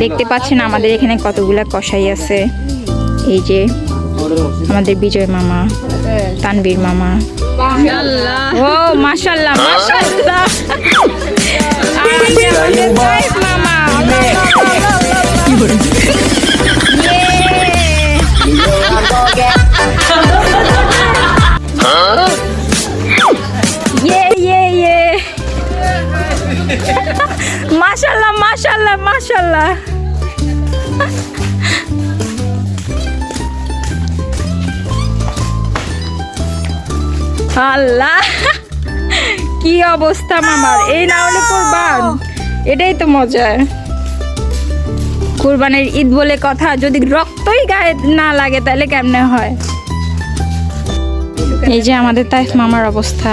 দেখতে পাচ্ছেন আমাদের এখানে কতগুলা কষাই আছে। এই যে আমাদের বিজয় মামা তানবীর মামা। ও মাশাল্লাহ মাশাল্লাহ মামা। মাশাল্লাহ মাশাল্লাহ মাশাল্লাহ আল্লাহ কি অবস্থা মামার? এই না হলে কোরবান। এটাই তো মজা কোরবানের ঈদ বলে কথা যদি রক্তই গায়ে না লাগে তাহলে কেমনে হয়? এই যে আমাদের তাইফ মামার অবস্থা।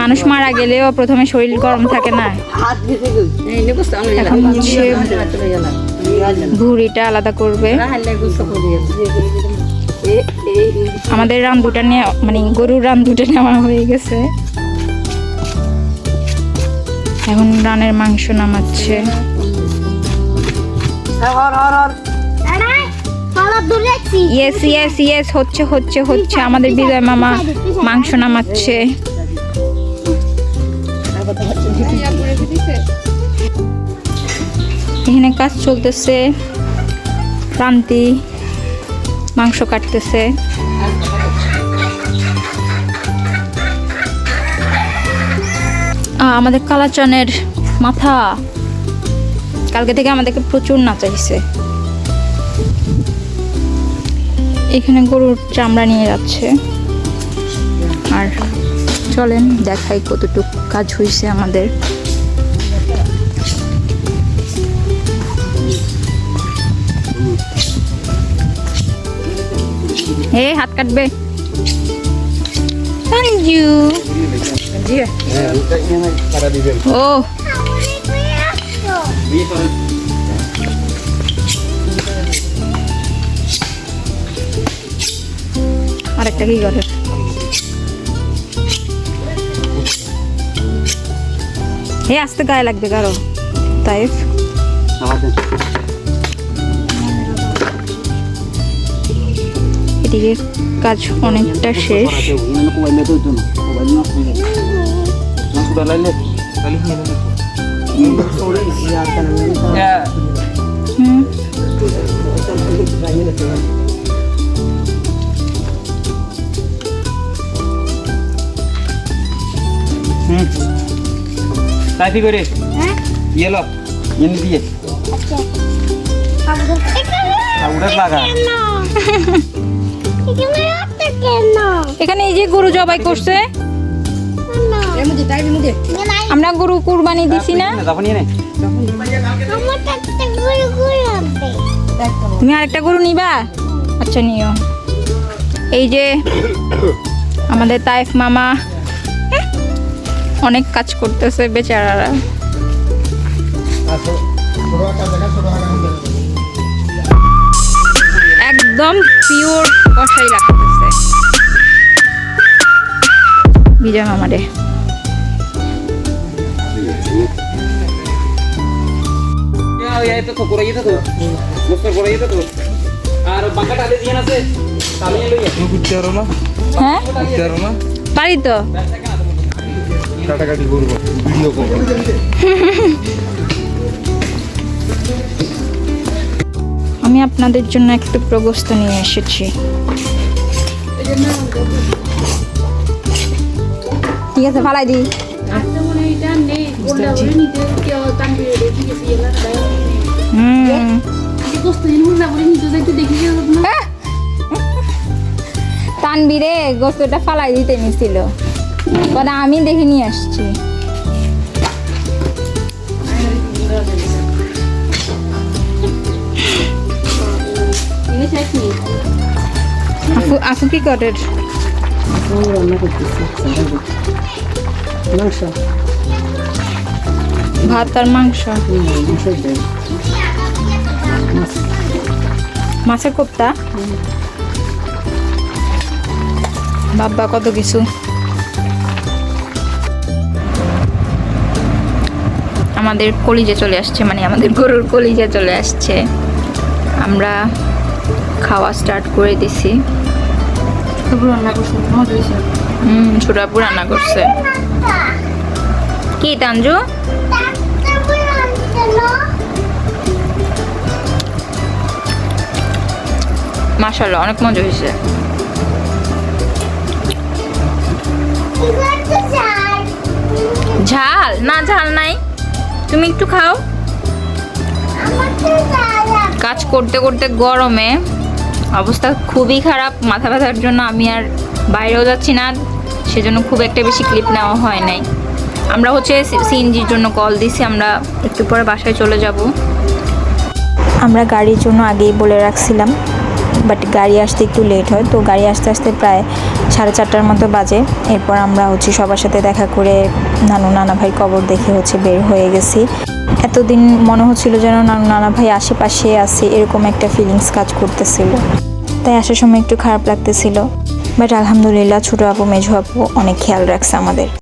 মানুষ মারা গেলেও প্রথমে শরীর গরম থাকে না। এখন হচ্ছে ভুড়িটা আলাদা করবে। আমাদের রান দুটা নিয়ে মানে গরুর রান দুটা নেওয়া হয়ে গেছে। এখন রানের মাংস নামাচ্ছে। Aray. Kalau dulu sih. Yes yes yes হচ্ছে হচ্ছে হচ্ছে। আমাদের বিজয় মামা মাংস নামাচ্ছে। এখানে কাজ চলতেছে। ক্রান্তি মাংস কাটতেছে। আমাদের কালাচানের মাথা। কালকে থেকে আমাদেরকে প্রচুর নাচাইছে। এখানে গরুর চামড়া নিয়ে যাচ্ছে। আর চলেন দেখাই কতটুক কাজ হয়েছে আমাদের। হে হাত কাটবে। Di ও আরেকটা কি করে? হে আস্তে গায়ে লাগবে কারও। তাইফ। এদিকে কাজ অনেকটা শেষ। হুম। Tapi করে। Hah? ইয়ে লো ini দিয়ে। kena. এখানে এই যে গরু জবাই করছে. আমরা গরু কুরবানি দিছি না। তুমি আরেকটা গরু নিবা? আচ্ছা নিও। এই যে আমাদের তাইফ মামা। অনেক কাজ করতেছে বেচারারা। একদম পিওর কষাই লাগতেছে। বিজয় মামারে লইয়া হ্যাঁ? পারি তো? কাটাকাটি করব ভিডিও করব। আমি আপনাদের জন্য একটু প্রগস্ত নিয়ে এসেছি। ঠিক আছে ফালাই দিই। হুম। আহ! তানবীরে গোস্তটা ফালাই দিতে নিছিল কটা আমি দেখে নিয়ে আসছি। আপু কি করেন ভাত আর মাংস। মাছের কোপ্তা? বাব্বা কত কিছু। আমাদের কলিজে চলে আসছে মানে আমাদের গরুর কলিজে চলে আসছে। আমরা খাওয়া স্টার্ট করে দিছি। হুম ছোট আপু রান্না করছে। কি তাঞ্জু মাশাল্লাহ অনেক মজা হয়েছে। ঝাল? না ঝাল নাই। তুমি একটু খাও। কাজ করতে করতে গরমে অবস্থা খুবই খারাপ মাথা ব্যথার জন্য আমি আর বাইরেও যাচ্ছি না সেজন্য খুব একটা বেশি ক্লিপ নেওয়া হয় নাই। আমরা হচ্ছে সিএনজির জন্য কল দিছি আমরা একটু পরে বাসায় চলে যাব। আমরা গাড়ির জন্য আগেই বলে রাখছিলাম। বাট গাড়ি আসতে একটু লেট হয়। তো গাড়ি আসতে আসতে প্রায় সাড়ে চারটার মতো বাজে। এরপর আমরা হচ্ছে সবার সাথে দেখা করে নানু নানা ভাই কবর দেখে হচ্ছে বের হয়ে গেছি। এতদিন মনে হচ্ছিল যেন নানু নানা ভাই আশেপাশে আছে, এরকম একটা ফিলিংস কাজ করতেছিল। তাই আসার সময় একটু খারাপ লাগতেছিল। বাট আলহামদুলিল্লাহ, ছোটো আপু মেঝু আপু, অনেক খেয়াল রাখছে আমাদের।